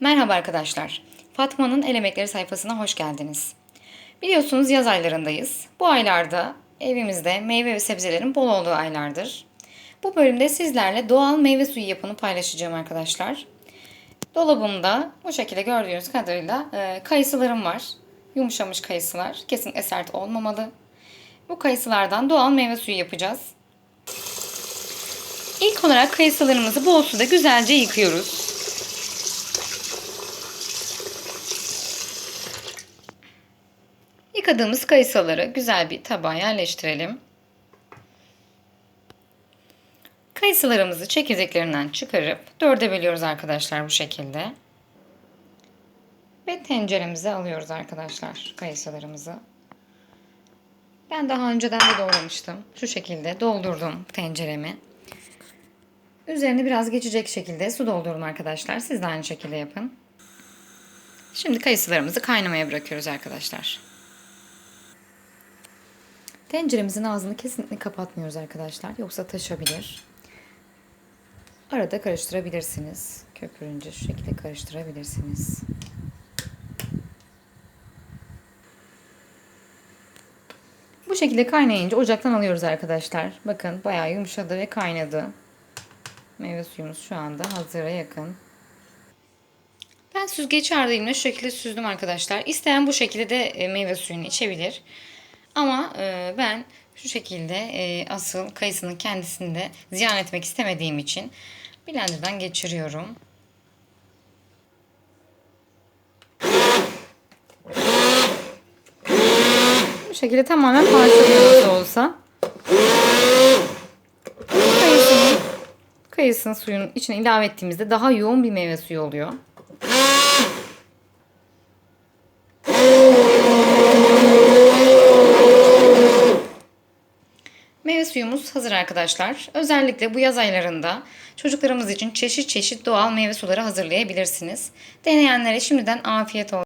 Merhaba arkadaşlar. Fatma'nın El Emekleri sayfasına hoş geldiniz. Biliyorsunuz yaz aylarındayız. Bu aylarda evimizde meyve ve sebzelerin bol olduğu aylardır. Bu bölümde sizlerle doğal meyve suyu yapını paylaşacağım arkadaşlar. Dolabımda bu şekilde gördüğünüz kadarıyla e, kayısılarım var. Yumuşamış kayısılar. Kesinlikle sert olmamalı. Bu kayısılardan doğal meyve suyu yapacağız. İlk olarak kayısılarımızı bol suda güzelce yıkıyoruz. Yıkadığımız kayısıları güzel bir tabağa yerleştirelim. Kayısılarımızı çekirdeklerinden çıkarıp dörde bölüyoruz arkadaşlar bu şekilde. Ve tenceremize alıyoruz arkadaşlar kayısılarımızı. Ben daha önceden de doğramıştım. Şu şekilde doldurdum tenceremi. Üzerine biraz geçecek şekilde su doldurdum arkadaşlar. Siz de aynı şekilde yapın. Şimdi kayısılarımızı kaynamaya bırakıyoruz arkadaşlar. Tenceremizin ağzını kesinlikle kapatmıyoruz arkadaşlar. Yoksa taşabilir. Arada karıştırabilirsiniz. Köpürünce şu şekilde karıştırabilirsiniz. Bu şekilde kaynayınca ocaktan alıyoruz arkadaşlar. Bakın bayağı yumuşadı ve kaynadı. Meyve suyumuz şu anda hazıra yakın. Ben süzgeç yardımıyla şu şekilde süzdüm arkadaşlar. İsteyen bu şekilde de e, meyve suyunu içebilir. Ama e, ben şu şekilde e, asıl kayısının kendisini de ziyan etmek istemediğim için blenderdan geçiriyorum. Bu şekilde tamamen parçalıyoruz olsa. Kayısının, kayısının suyun içine ilave ettiğimizde daha yoğun bir meyve suyu oluyor. Meyve suyumuz hazır arkadaşlar. Özellikle bu yaz aylarında çocuklarımız için çeşit çeşit doğal meyve suları hazırlayabilirsiniz. Deneyenlere şimdiden afiyet olsun.